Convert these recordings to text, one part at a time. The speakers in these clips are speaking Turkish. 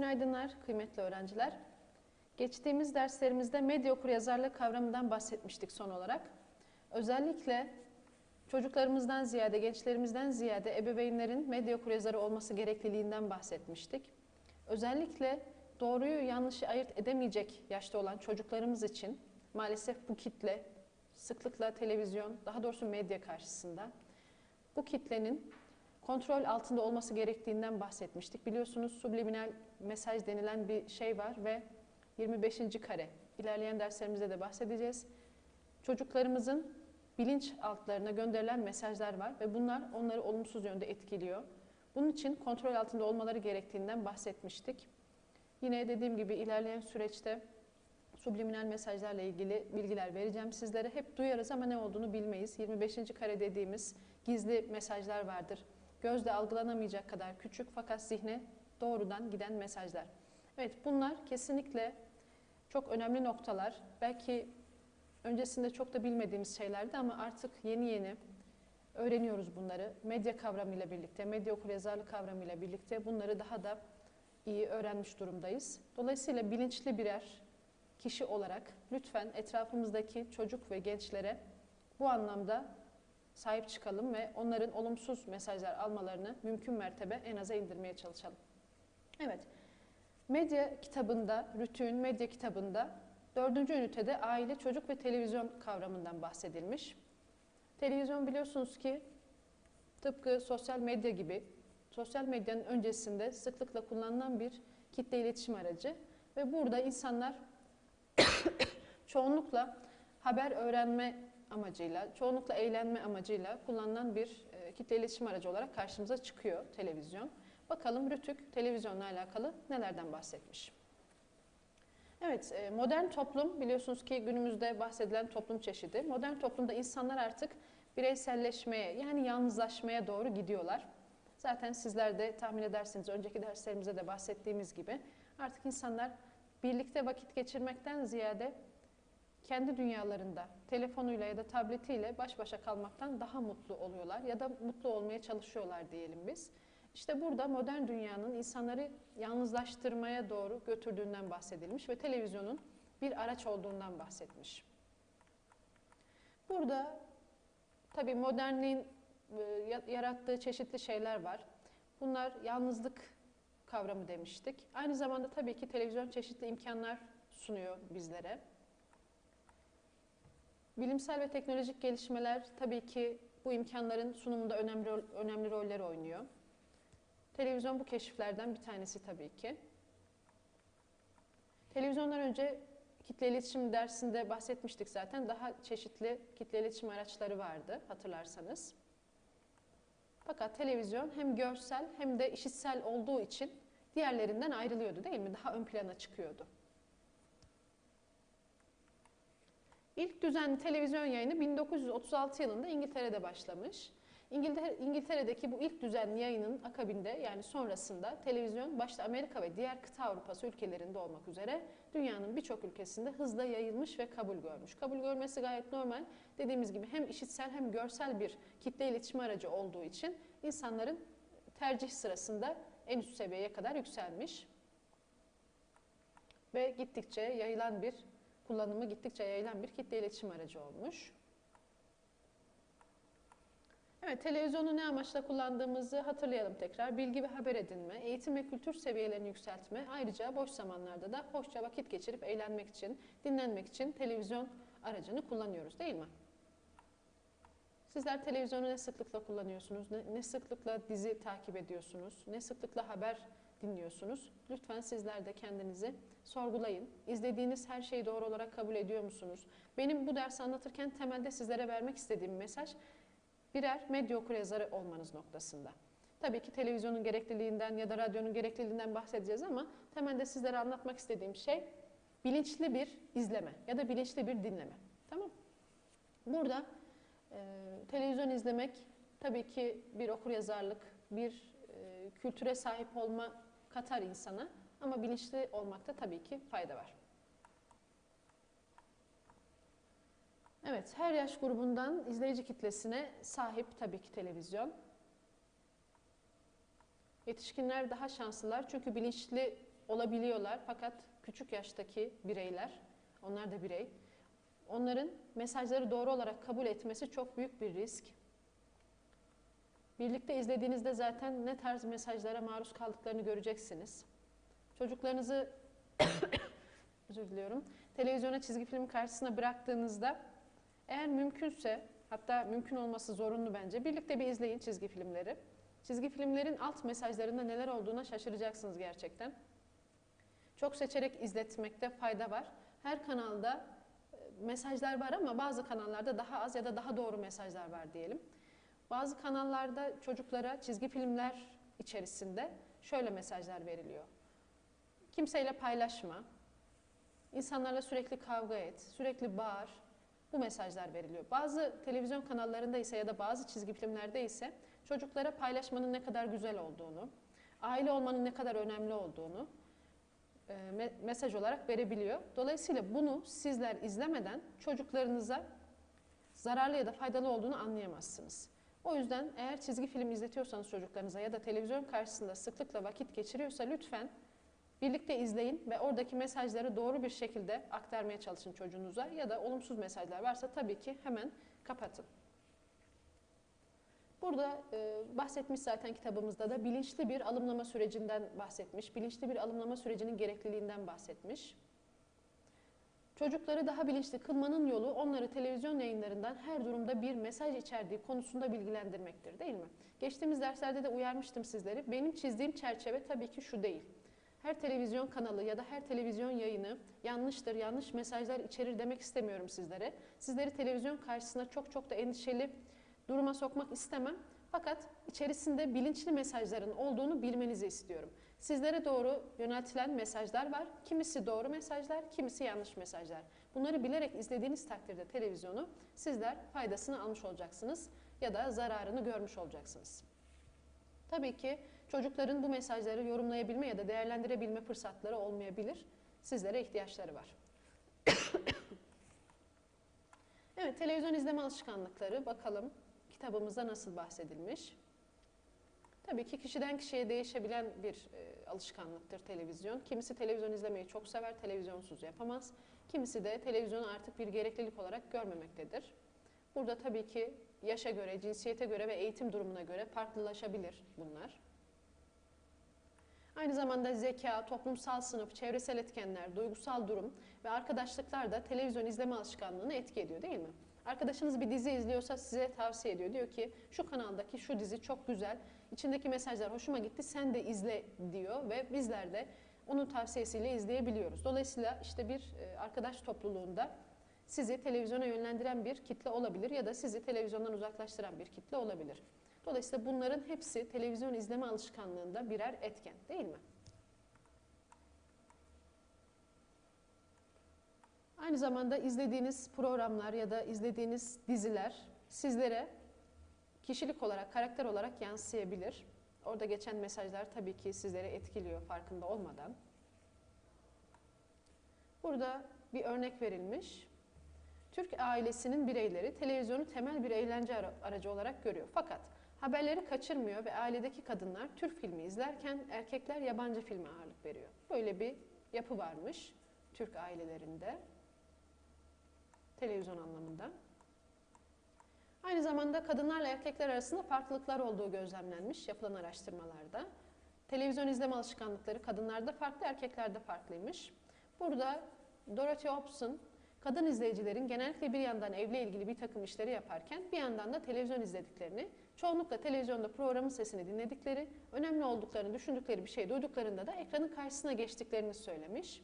Günaydınlar kıymetli öğrenciler. Geçtiğimiz derslerimizde medya okuryazarlığı kavramından bahsetmiştik son olarak. Özellikle çocuklarımızdan ziyade, gençlerimizden ziyade ebeveynlerin medya okuryazarı olması gerekliliğinden bahsetmiştik. Özellikle doğruyu yanlışı ayırt edemeyecek yaşta olan çocuklarımız için maalesef bu kitle sıklıkla televizyon, daha doğrusu medya karşısında bu kitlenin kontrol altında olması gerektiğinden bahsetmiştik. Biliyorsunuz subliminal mesaj denilen bir şey var ve 25. kare. İlerleyen derslerimizde de bahsedeceğiz. Çocuklarımızın bilinç altlarına gönderilen mesajlar var ve bunlar onları olumsuz yönde etkiliyor. Bunun için kontrol altında olmaları gerektiğinden bahsetmiştik. Yine dediğim gibi ilerleyen süreçte subliminal mesajlarla ilgili bilgiler vereceğim sizlere. Hep duyarız ama ne olduğunu bilmeyiz. 25. kare dediğimiz gizli mesajlar vardır. Gözle algılanamayacak kadar küçük fakat zihne doğrudan giden mesajlar. Evet bunlar kesinlikle çok önemli noktalar. Belki öncesinde çok da bilmediğimiz şeylerdi ama artık yeni yeni öğreniyoruz bunları. Medya kavramıyla birlikte, medya okuryazarlık kavramıyla birlikte bunları daha da iyi öğrenmiş durumdayız. Dolayısıyla bilinçli birer kişi olarak lütfen etrafımızdaki çocuk ve gençlere bu anlamda sahip çıkalım ve onların olumsuz mesajlar almalarını mümkün mertebe en aza indirmeye çalışalım. Evet, medya kitabında, Rütü'nün medya kitabında dördüncü ünitede aile, çocuk ve televizyon kavramından bahsedilmiş. Televizyon biliyorsunuz ki tıpkı sosyal medya gibi sosyal medyanın öncesinde sıklıkla kullanılan bir kitle iletişim aracı ve burada insanlar çoğunlukla haber öğrenme amacıyla, çoğunlukla eğlenme amacıyla kullanılan bir e, kitle iletişim aracı olarak karşımıza çıkıyor televizyon. Bakalım Rütük televizyonla alakalı nelerden bahsetmiş. Evet, e, modern toplum biliyorsunuz ki günümüzde bahsedilen toplum çeşidi. Modern toplumda insanlar artık bireyselleşmeye yani yalnızlaşmaya doğru gidiyorlar. Zaten sizler de tahmin edersiniz önceki derslerimizde de bahsettiğimiz gibi artık insanlar birlikte vakit geçirmekten ziyade kendi dünyalarında telefonuyla ya da tabletiyle baş başa kalmaktan daha mutlu oluyorlar ya da mutlu olmaya çalışıyorlar diyelim biz. İşte burada modern dünyanın insanları yalnızlaştırmaya doğru götürdüğünden bahsedilmiş ve televizyonun bir araç olduğundan bahsetmiş. Burada tabii modernliğin e, yarattığı çeşitli şeyler var. Bunlar yalnızlık kavramı demiştik. Aynı zamanda tabii ki televizyon çeşitli imkanlar sunuyor bizlere. Bilimsel ve teknolojik gelişmeler tabii ki bu imkanların sunumunda önemli önemli roller oynuyor. Televizyon bu keşiflerden bir tanesi tabii ki. Televizyondan önce kitle iletişim dersinde bahsetmiştik zaten. Daha çeşitli kitle iletişim araçları vardı hatırlarsanız. Fakat televizyon hem görsel hem de işitsel olduğu için diğerlerinden ayrılıyordu değil mi? Daha ön plana çıkıyordu. İlk düzenli televizyon yayını 1936 yılında İngiltere'de başlamış. İngiltere, İngiltere'deki bu ilk düzenli yayının akabinde yani sonrasında televizyon başta Amerika ve diğer kıta Avrupası ülkelerinde olmak üzere dünyanın birçok ülkesinde hızla yayılmış ve kabul görmüş. Kabul görmesi gayet normal. Dediğimiz gibi hem işitsel hem görsel bir kitle iletişim aracı olduğu için insanların tercih sırasında en üst seviyeye kadar yükselmiş. Ve gittikçe yayılan bir kullanımı gittikçe yayılan bir kitle iletişim aracı olmuş. Evet, televizyonu ne amaçla kullandığımızı hatırlayalım tekrar. Bilgi ve haber edinme, eğitim ve kültür seviyelerini yükseltme, ayrıca boş zamanlarda da hoşça vakit geçirip eğlenmek için, dinlenmek için televizyon aracını kullanıyoruz değil mi? Sizler televizyonu ne sıklıkla kullanıyorsunuz, ne, ne sıklıkla dizi takip ediyorsunuz, ne sıklıkla haber dinliyorsunuz. Lütfen sizler de kendinizi sorgulayın. İzlediğiniz her şeyi doğru olarak kabul ediyor musunuz? Benim bu dersi anlatırken temelde sizlere vermek istediğim mesaj birer medya okuryazarı olmanız noktasında. Tabii ki televizyonun gerekliliğinden ya da radyonun gerekliliğinden bahsedeceğiz ama temelde sizlere anlatmak istediğim şey bilinçli bir izleme ya da bilinçli bir dinleme. Tamam Burada e, televizyon izlemek tabii ki bir okuryazarlık, bir e, kültüre sahip olma katar insana ama bilinçli olmakta tabii ki fayda var. Evet, her yaş grubundan izleyici kitlesine sahip tabii ki televizyon. Yetişkinler daha şanslılar çünkü bilinçli olabiliyorlar fakat küçük yaştaki bireyler, onlar da birey, onların mesajları doğru olarak kabul etmesi çok büyük bir risk. Birlikte izlediğinizde zaten ne tarz mesajlara maruz kaldıklarını göreceksiniz. Çocuklarınızı özür diliyorum. Televizyona çizgi film karşısına bıraktığınızda eğer mümkünse hatta mümkün olması zorunlu bence birlikte bir izleyin çizgi filmleri. Çizgi filmlerin alt mesajlarında neler olduğuna şaşıracaksınız gerçekten. Çok seçerek izletmekte fayda var. Her kanalda e, mesajlar var ama bazı kanallarda daha az ya da daha doğru mesajlar var diyelim. Bazı kanallarda çocuklara çizgi filmler içerisinde şöyle mesajlar veriliyor. Kimseyle paylaşma, insanlarla sürekli kavga et, sürekli bağır. Bu mesajlar veriliyor. Bazı televizyon kanallarında ise ya da bazı çizgi filmlerde ise çocuklara paylaşmanın ne kadar güzel olduğunu, aile olmanın ne kadar önemli olduğunu e, me- mesaj olarak verebiliyor. Dolayısıyla bunu sizler izlemeden çocuklarınıza zararlı ya da faydalı olduğunu anlayamazsınız. O yüzden eğer çizgi film izletiyorsanız çocuklarınıza ya da televizyon karşısında sıklıkla vakit geçiriyorsa lütfen birlikte izleyin ve oradaki mesajları doğru bir şekilde aktarmaya çalışın çocuğunuza ya da olumsuz mesajlar varsa tabii ki hemen kapatın. Burada e, bahsetmiş zaten kitabımızda da bilinçli bir alımlama sürecinden bahsetmiş, bilinçli bir alımlama sürecinin gerekliliğinden bahsetmiş. Çocukları daha bilinçli kılmanın yolu onları televizyon yayınlarından her durumda bir mesaj içerdiği konusunda bilgilendirmektir değil mi? Geçtiğimiz derslerde de uyarmıştım sizleri. Benim çizdiğim çerçeve tabii ki şu değil. Her televizyon kanalı ya da her televizyon yayını yanlıştır, yanlış mesajlar içerir demek istemiyorum sizlere. Sizleri televizyon karşısına çok çok da endişeli duruma sokmak istemem. Fakat içerisinde bilinçli mesajların olduğunu bilmenizi istiyorum. Sizlere doğru yöneltilen mesajlar var. Kimisi doğru mesajlar, kimisi yanlış mesajlar. Bunları bilerek izlediğiniz takdirde televizyonu sizler faydasını almış olacaksınız ya da zararını görmüş olacaksınız. Tabii ki çocukların bu mesajları yorumlayabilme ya da değerlendirebilme fırsatları olmayabilir. Sizlere ihtiyaçları var. evet, televizyon izleme alışkanlıkları bakalım kitabımızda nasıl bahsedilmiş. Tabii ki kişiden kişiye değişebilen bir e, alışkanlıktır televizyon. Kimisi televizyon izlemeyi çok sever, televizyonsuz yapamaz. Kimisi de televizyonu artık bir gereklilik olarak görmemektedir. Burada tabii ki yaşa göre, cinsiyete göre ve eğitim durumuna göre farklılaşabilir bunlar. Aynı zamanda zeka, toplumsal sınıf, çevresel etkenler, duygusal durum ve arkadaşlıklar da televizyon izleme alışkanlığını etki ediyor değil mi? Arkadaşınız bir dizi izliyorsa size tavsiye ediyor. Diyor ki şu kanaldaki şu dizi çok güzel, içindeki mesajlar hoşuma gitti sen de izle diyor ve bizler de onun tavsiyesiyle izleyebiliyoruz. Dolayısıyla işte bir e, arkadaş topluluğunda sizi televizyona yönlendiren bir kitle olabilir ya da sizi televizyondan uzaklaştıran bir kitle olabilir. Dolayısıyla bunların hepsi televizyon izleme alışkanlığında birer etken değil mi? Aynı zamanda izlediğiniz programlar ya da izlediğiniz diziler sizlere kişilik olarak, karakter olarak yansıyabilir. Orada geçen mesajlar tabii ki sizleri etkiliyor farkında olmadan. Burada bir örnek verilmiş. Türk ailesinin bireyleri televizyonu temel bir eğlence aracı olarak görüyor. Fakat haberleri kaçırmıyor ve ailedeki kadınlar Türk filmi izlerken erkekler yabancı filme ağırlık veriyor. Böyle bir yapı varmış Türk ailelerinde televizyon anlamında. Aynı zamanda kadınlarla erkekler arasında farklılıklar olduğu gözlemlenmiş yapılan araştırmalarda. Televizyon izleme alışkanlıkları kadınlarda farklı, erkeklerde farklıymış. Burada Dorothy Hobson, kadın izleyicilerin genellikle bir yandan evle ilgili bir takım işleri yaparken bir yandan da televizyon izlediklerini, çoğunlukla televizyonda programın sesini dinledikleri, önemli olduklarını düşündükleri bir şey duyduklarında da ekranın karşısına geçtiklerini söylemiş.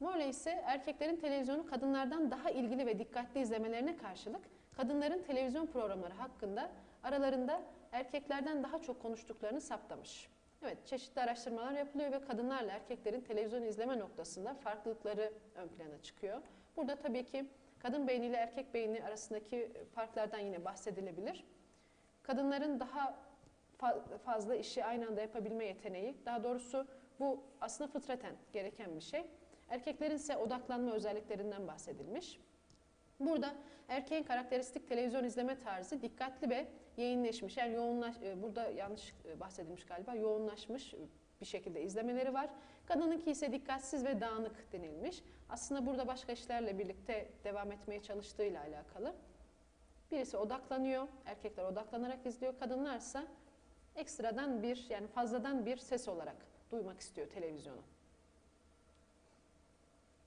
Morley ise erkeklerin televizyonu kadınlardan daha ilgili ve dikkatli izlemelerine karşılık kadınların televizyon programları hakkında aralarında erkeklerden daha çok konuştuklarını saptamış. Evet, çeşitli araştırmalar yapılıyor ve kadınlarla erkeklerin televizyon izleme noktasında farklılıkları ön plana çıkıyor. Burada tabii ki kadın beyni ile erkek beyni arasındaki farklardan yine bahsedilebilir. Kadınların daha fazla işi aynı anda yapabilme yeteneği, daha doğrusu bu aslında fıtraten gereken bir şey. Erkeklerin ise odaklanma özelliklerinden bahsedilmiş. Burada erkeğin karakteristik televizyon izleme tarzı dikkatli ve yayınleşmiş. Yani yoğunlaş, burada yanlış bahsedilmiş galiba. Yoğunlaşmış, bir şekilde izlemeleri var. Kadınınki ise dikkatsiz ve dağınık denilmiş. Aslında burada başka işlerle birlikte devam etmeye çalıştığıyla alakalı. Birisi odaklanıyor, erkekler odaklanarak izliyor, kadınlarsa ekstradan bir yani fazladan bir ses olarak duymak istiyor televizyonu.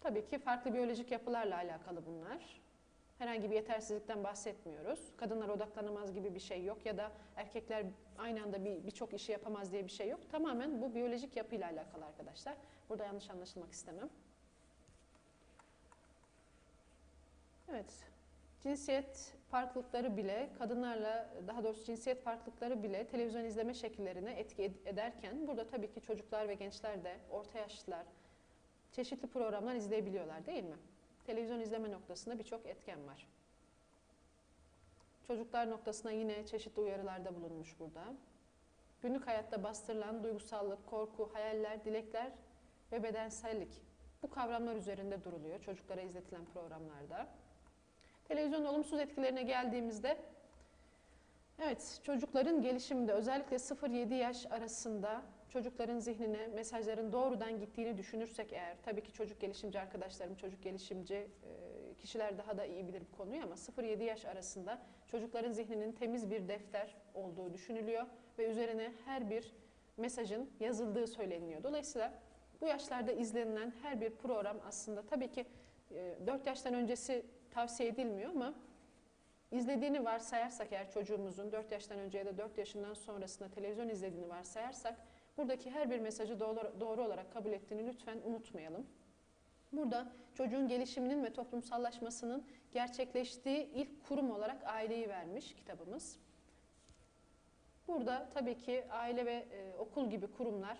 Tabii ki farklı biyolojik yapılarla alakalı bunlar. Herhangi bir yetersizlikten bahsetmiyoruz. Kadınlar odaklanamaz gibi bir şey yok ya da erkekler aynı anda bir birçok işi yapamaz diye bir şey yok. Tamamen bu biyolojik yapıyla alakalı arkadaşlar. Burada yanlış anlaşılmak istemem. Evet. Cinsiyet farklılıkları bile kadınlarla daha doğrusu cinsiyet farklılıkları bile televizyon izleme şekillerine etki ed- ederken burada tabii ki çocuklar ve gençler de orta yaşlılar çeşitli programlar izleyebiliyorlar değil mi? Televizyon izleme noktasında birçok etken var. Çocuklar noktasına yine çeşitli uyarılarda bulunmuş burada. Günlük hayatta bastırılan duygusallık, korku, hayaller, dilekler ve bedensellik bu kavramlar üzerinde duruluyor çocuklara izletilen programlarda. Televizyon olumsuz etkilerine geldiğimizde evet çocukların gelişiminde özellikle 0-7 yaş arasında çocukların zihnine mesajların doğrudan gittiğini düşünürsek eğer tabii ki çocuk gelişimci arkadaşlarım çocuk gelişimci e, kişiler daha da iyi bilir bu konuyu ama 0-7 yaş arasında çocukların zihninin temiz bir defter olduğu düşünülüyor ve üzerine her bir mesajın yazıldığı söyleniyor. Dolayısıyla bu yaşlarda izlenilen her bir program aslında tabii ki 4 yaştan öncesi tavsiye edilmiyor ama izlediğini varsayarsak eğer çocuğumuzun 4 yaştan önce ya da 4 yaşından sonrasında televizyon izlediğini varsayarsak buradaki her bir mesajı doğru, olarak kabul ettiğini lütfen unutmayalım. Burada çocuğun gelişiminin ve toplumsallaşmasının gerçekleştiği ilk kurum olarak aileyi vermiş kitabımız. Burada tabii ki aile ve e, okul gibi kurumlar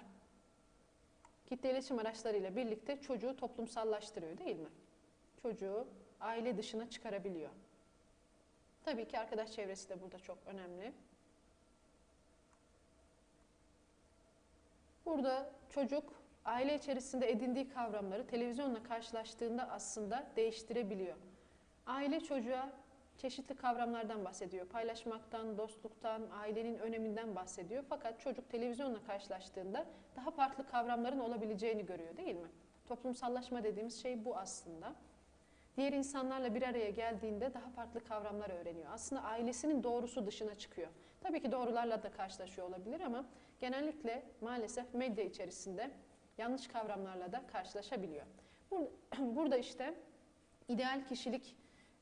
kitle iletişim araçlarıyla birlikte çocuğu toplumsallaştırıyor değil mi? Çocuğu aile dışına çıkarabiliyor. Tabii ki arkadaş çevresi de burada çok önemli. Burada çocuk aile içerisinde edindiği kavramları televizyonla karşılaştığında aslında değiştirebiliyor. Aile çocuğa çeşitli kavramlardan bahsediyor. Paylaşmaktan, dostluktan, ailenin öneminden bahsediyor. Fakat çocuk televizyonla karşılaştığında daha farklı kavramların olabileceğini görüyor değil mi? Toplumsallaşma dediğimiz şey bu aslında. Diğer insanlarla bir araya geldiğinde daha farklı kavramlar öğreniyor. Aslında ailesinin doğrusu dışına çıkıyor. Tabii ki doğrularla da karşılaşıyor olabilir ama genellikle maalesef medya içerisinde yanlış kavramlarla da karşılaşabiliyor. Burada işte ideal kişilik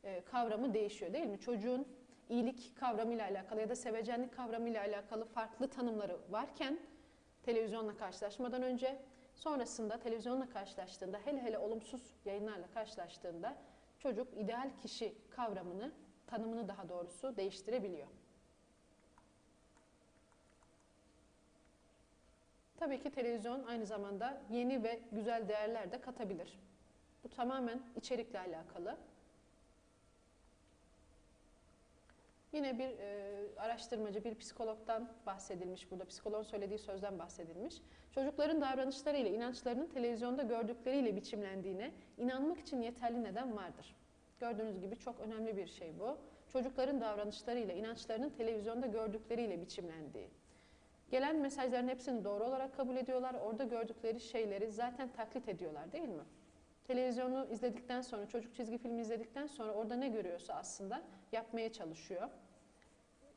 e, kavramı değişiyor değil mi? Çocuğun iyilik kavramıyla alakalı ya da sevecenlik kavramıyla alakalı farklı tanımları varken televizyonla karşılaşmadan önce sonrasında televizyonla karşılaştığında hele hele olumsuz yayınlarla karşılaştığında çocuk ideal kişi kavramını tanımını daha doğrusu değiştirebiliyor. Tabii ki televizyon aynı zamanda yeni ve güzel değerler de katabilir. Bu tamamen içerikle alakalı. Yine bir e, araştırmacı, bir psikologdan bahsedilmiş burada. Psikoloğun söylediği sözden bahsedilmiş. Çocukların davranışlarıyla inançlarının televizyonda gördükleriyle biçimlendiğine inanmak için yeterli neden vardır. Gördüğünüz gibi çok önemli bir şey bu. Çocukların davranışlarıyla inançlarının televizyonda gördükleriyle biçimlendiği. Gelen mesajların hepsini doğru olarak kabul ediyorlar. Orada gördükleri şeyleri zaten taklit ediyorlar değil mi? Televizyonu izledikten sonra, çocuk çizgi filmi izledikten sonra orada ne görüyorsa aslında yapmaya çalışıyor.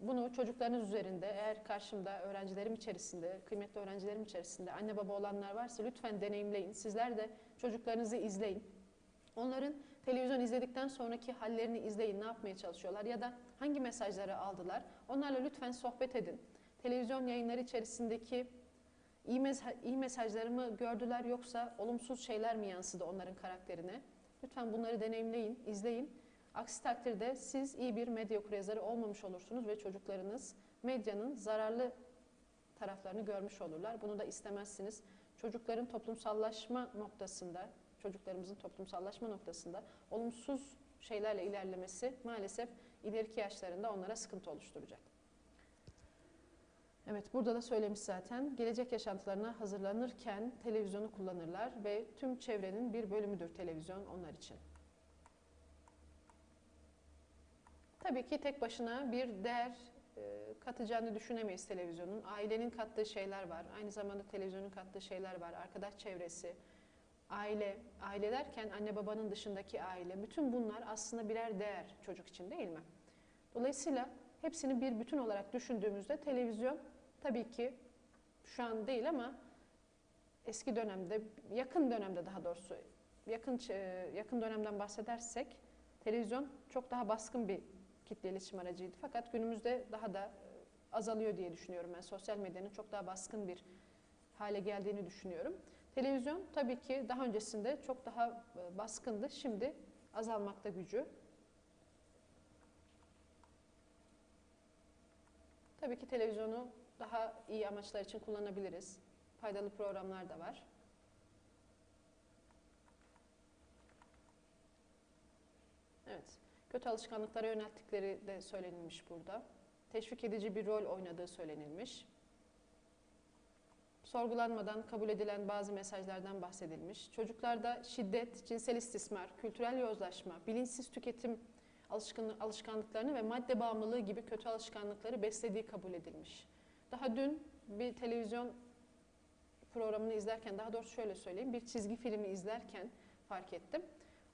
Bunu çocuklarınız üzerinde eğer karşımda öğrencilerim içerisinde, kıymetli öğrencilerim içerisinde anne baba olanlar varsa lütfen deneyimleyin. Sizler de çocuklarınızı izleyin. Onların televizyon izledikten sonraki hallerini izleyin. Ne yapmaya çalışıyorlar ya da hangi mesajları aldılar? Onlarla lütfen sohbet edin. Televizyon yayınları içerisindeki iyi, mes- iyi mesajları mı gördüler yoksa olumsuz şeyler mi yansıdı onların karakterine? Lütfen bunları deneyimleyin, izleyin. Aksi takdirde siz iyi bir medya okuryazarı olmamış olursunuz ve çocuklarınız medyanın zararlı taraflarını görmüş olurlar. Bunu da istemezsiniz. Çocukların toplumsallaşma noktasında, çocuklarımızın toplumsallaşma noktasında olumsuz şeylerle ilerlemesi maalesef ileriki yaşlarında onlara sıkıntı oluşturacak. Evet, burada da söylemiş zaten. Gelecek yaşantılarına hazırlanırken televizyonu kullanırlar ve tüm çevrenin bir bölümüdür televizyon onlar için. Tabii ki tek başına bir değer e, katacağını düşünemeyiz televizyonun. Ailenin kattığı şeyler var. Aynı zamanda televizyonun kattığı şeyler var. Arkadaş çevresi, aile, aile derken anne babanın dışındaki aile. Bütün bunlar aslında birer değer çocuk için değil mi? Dolayısıyla hepsini bir bütün olarak düşündüğümüzde televizyon tabii ki şu an değil ama eski dönemde, yakın dönemde daha doğrusu yakın yakın dönemden bahsedersek televizyon çok daha baskın bir kitle iletişim aracıydı. Fakat günümüzde daha da e, azalıyor diye düşünüyorum ben. Sosyal medyanın çok daha baskın bir hale geldiğini düşünüyorum. Televizyon tabii ki daha öncesinde çok daha e, baskındı. Şimdi azalmakta gücü. Tabii ki televizyonu daha iyi amaçlar için kullanabiliriz. Faydalı programlar da var. Evet. Kötü alışkanlıklara yönelttikleri de söylenilmiş burada. Teşvik edici bir rol oynadığı söylenilmiş. Sorgulanmadan kabul edilen bazı mesajlardan bahsedilmiş. Çocuklarda şiddet, cinsel istismar, kültürel yozlaşma, bilinçsiz tüketim alışkanlıklarını ve madde bağımlılığı gibi kötü alışkanlıkları beslediği kabul edilmiş. Daha dün bir televizyon programını izlerken, daha doğrusu şöyle söyleyeyim, bir çizgi filmi izlerken fark ettim.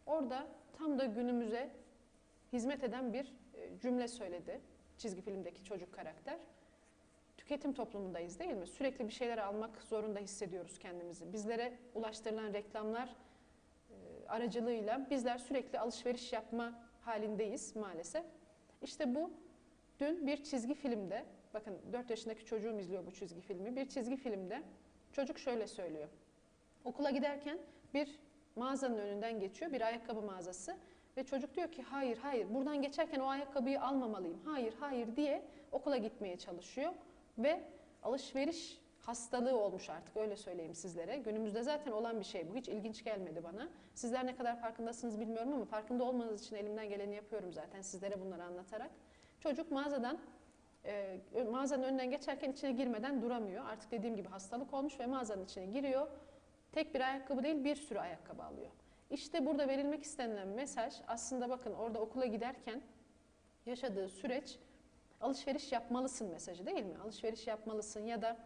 Orada tam da günümüze hizmet eden bir e, cümle söyledi çizgi filmdeki çocuk karakter. Tüketim toplumundayız değil mi? Sürekli bir şeyler almak zorunda hissediyoruz kendimizi. Bizlere ulaştırılan reklamlar e, aracılığıyla bizler sürekli alışveriş yapma halindeyiz maalesef. İşte bu dün bir çizgi filmde, bakın 4 yaşındaki çocuğum izliyor bu çizgi filmi. Bir çizgi filmde çocuk şöyle söylüyor. Okula giderken bir mağazanın önünden geçiyor, bir ayakkabı mağazası. Ve çocuk diyor ki hayır hayır buradan geçerken o ayakkabıyı almamalıyım. Hayır hayır diye okula gitmeye çalışıyor. Ve alışveriş hastalığı olmuş artık öyle söyleyeyim sizlere. Günümüzde zaten olan bir şey bu. Hiç ilginç gelmedi bana. Sizler ne kadar farkındasınız bilmiyorum ama farkında olmanız için elimden geleni yapıyorum zaten sizlere bunları anlatarak. Çocuk mağazadan e, mağazanın önünden geçerken içine girmeden duramıyor. Artık dediğim gibi hastalık olmuş ve mağazanın içine giriyor. Tek bir ayakkabı değil bir sürü ayakkabı alıyor. İşte burada verilmek istenilen mesaj aslında bakın orada okula giderken yaşadığı süreç alışveriş yapmalısın mesajı değil mi? Alışveriş yapmalısın ya da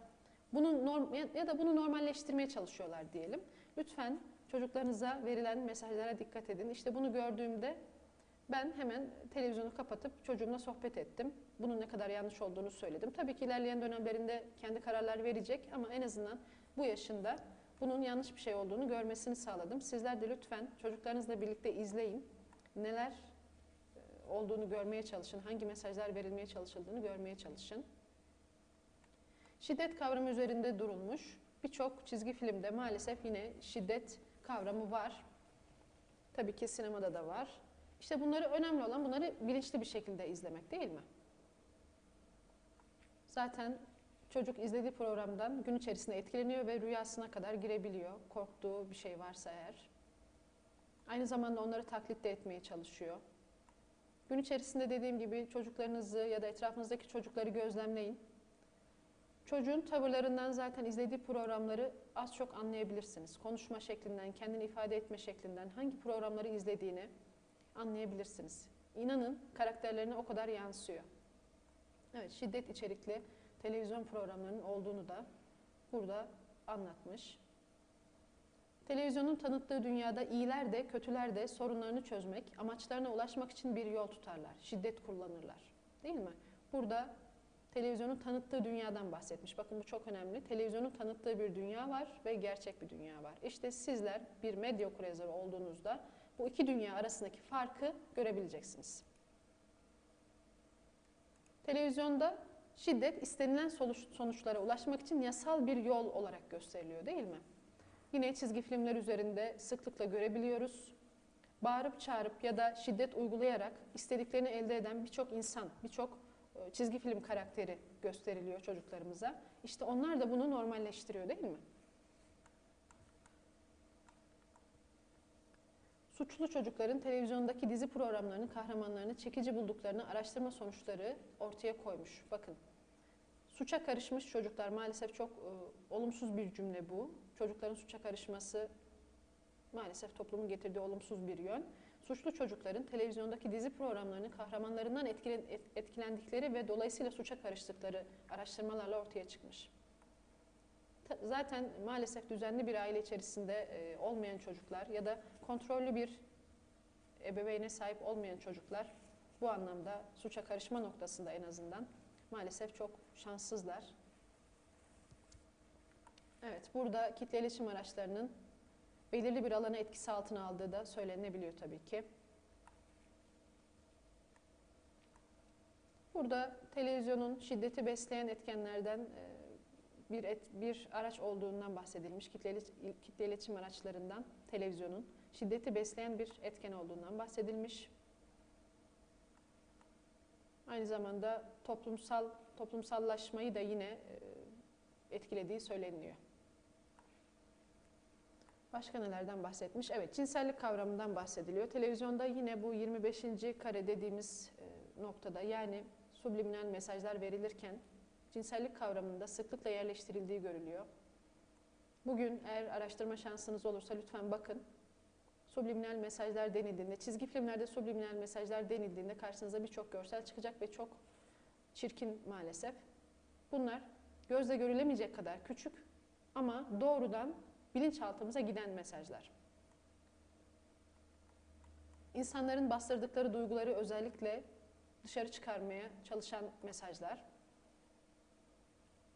bunu norm ya da bunu normalleştirmeye çalışıyorlar diyelim. Lütfen çocuklarınıza verilen mesajlara dikkat edin. İşte bunu gördüğümde ben hemen televizyonu kapatıp çocuğumla sohbet ettim. Bunun ne kadar yanlış olduğunu söyledim. Tabii ki ilerleyen dönemlerinde kendi kararlar verecek ama en azından bu yaşında bunun yanlış bir şey olduğunu görmesini sağladım. Sizler de lütfen çocuklarınızla birlikte izleyin. Neler e, olduğunu görmeye çalışın. Hangi mesajlar verilmeye çalışıldığını görmeye çalışın. Şiddet kavramı üzerinde durulmuş. Birçok çizgi filmde maalesef yine şiddet kavramı var. Tabii ki sinemada da var. İşte bunları önemli olan bunları bilinçli bir şekilde izlemek değil mi? Zaten çocuk izlediği programdan gün içerisinde etkileniyor ve rüyasına kadar girebiliyor. Korktuğu bir şey varsa eğer. Aynı zamanda onları taklit de etmeye çalışıyor. Gün içerisinde dediğim gibi çocuklarınızı ya da etrafınızdaki çocukları gözlemleyin. Çocuğun tavırlarından zaten izlediği programları az çok anlayabilirsiniz. Konuşma şeklinden, kendini ifade etme şeklinden hangi programları izlediğini anlayabilirsiniz. İnanın karakterlerine o kadar yansıyor. Evet, şiddet içerikli televizyon programlarının olduğunu da burada anlatmış. Televizyonun tanıttığı dünyada iyiler de kötüler de sorunlarını çözmek, amaçlarına ulaşmak için bir yol tutarlar. Şiddet kullanırlar. Değil mi? Burada televizyonun tanıttığı dünyadan bahsetmiş. Bakın bu çok önemli. Televizyonun tanıttığı bir dünya var ve gerçek bir dünya var. İşte sizler bir medya okuryazarı olduğunuzda bu iki dünya arasındaki farkı görebileceksiniz. Televizyonda şiddet istenilen sonuçlara ulaşmak için yasal bir yol olarak gösteriliyor değil mi? Yine çizgi filmler üzerinde sıklıkla görebiliyoruz. Bağırıp çağırıp ya da şiddet uygulayarak istediklerini elde eden birçok insan, birçok e, çizgi film karakteri gösteriliyor çocuklarımıza. İşte onlar da bunu normalleştiriyor değil mi? Suçlu çocukların televizyondaki dizi programlarının kahramanlarını çekici bulduklarını araştırma sonuçları ortaya koymuş. Bakın, suça karışmış çocuklar maalesef çok e, olumsuz bir cümle bu. Çocukların suça karışması maalesef toplumun getirdiği olumsuz bir yön. suçlu çocukların televizyondaki dizi programlarının kahramanlarından etkilen- et- etkilendikleri ve dolayısıyla suça karıştıkları araştırmalarla ortaya çıkmış. Zaten maalesef düzenli bir aile içerisinde e, olmayan çocuklar ya da kontrollü bir ebeveyne sahip olmayan çocuklar bu anlamda suça karışma noktasında en azından maalesef çok şanssızlar. Evet, burada kitle iletişim araçlarının belirli bir alanı etkisi altına aldığı da söylenebiliyor tabii ki. Burada televizyonun şiddeti besleyen etkenlerden e, bir et, bir araç olduğundan bahsedilmiş. Kitle, kitle iletişim araçlarından televizyonun şiddeti besleyen bir etken olduğundan bahsedilmiş. Aynı zamanda toplumsal toplumsallaşmayı da yine e, etkilediği söyleniyor. Başka nelerden bahsetmiş? Evet, cinsellik kavramından bahsediliyor. Televizyonda yine bu 25. kare dediğimiz e, noktada yani subliminal mesajlar verilirken cinsellik kavramında sıklıkla yerleştirildiği görülüyor. Bugün eğer araştırma şansınız olursa lütfen bakın. Subliminal mesajlar denildiğinde, çizgi filmlerde subliminal mesajlar denildiğinde karşınıza birçok görsel çıkacak ve çok çirkin maalesef. Bunlar gözle görülemeyecek kadar küçük ama doğrudan bilinçaltımıza giden mesajlar. İnsanların bastırdıkları duyguları özellikle dışarı çıkarmaya çalışan mesajlar.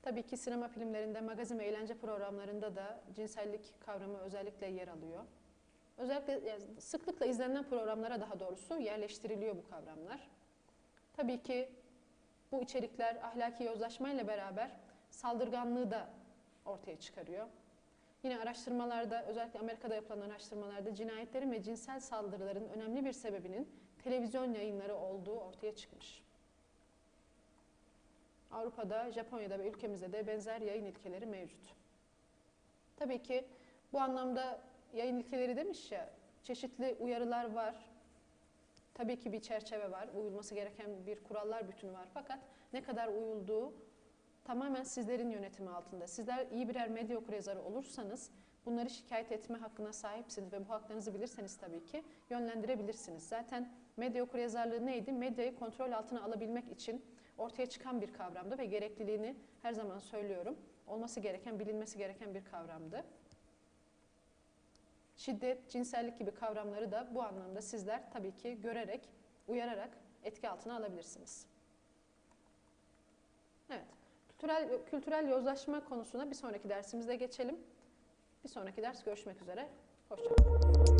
Tabii ki sinema filmlerinde, magazin ve eğlence programlarında da cinsellik kavramı özellikle yer alıyor. Özellikle yani sıklıkla izlenen programlara daha doğrusu yerleştiriliyor bu kavramlar. Tabii ki bu içerikler ahlaki yozlaşmayla beraber saldırganlığı da ortaya çıkarıyor. Yine araştırmalarda, özellikle Amerika'da yapılan araştırmalarda cinayetlerin ve cinsel saldırıların önemli bir sebebinin televizyon yayınları olduğu ortaya çıkmış. Avrupa'da, Japonya'da ve ülkemizde de benzer yayın ilkeleri mevcut. Tabii ki bu anlamda yayın ilkeleri demiş ya, çeşitli uyarılar var. Tabii ki bir çerçeve var, uyulması gereken bir kurallar bütünü var. Fakat ne kadar uyulduğu tamamen sizlerin yönetimi altında. Sizler iyi birer medya okuryazarı olursanız bunları şikayet etme hakkına sahipsiniz ve bu haklarınızı bilirseniz tabii ki yönlendirebilirsiniz. Zaten medya okuryazarlığı neydi? Medyayı kontrol altına alabilmek için ortaya çıkan bir kavramdı ve gerekliliğini her zaman söylüyorum. Olması gereken, bilinmesi gereken bir kavramdı. Şiddet, cinsellik gibi kavramları da bu anlamda sizler tabii ki görerek, uyararak etki altına alabilirsiniz. Evet. Kültürel, kültürel yozlaşma konusuna bir sonraki dersimizde geçelim. Bir sonraki ders görüşmek üzere. Hoşçakalın.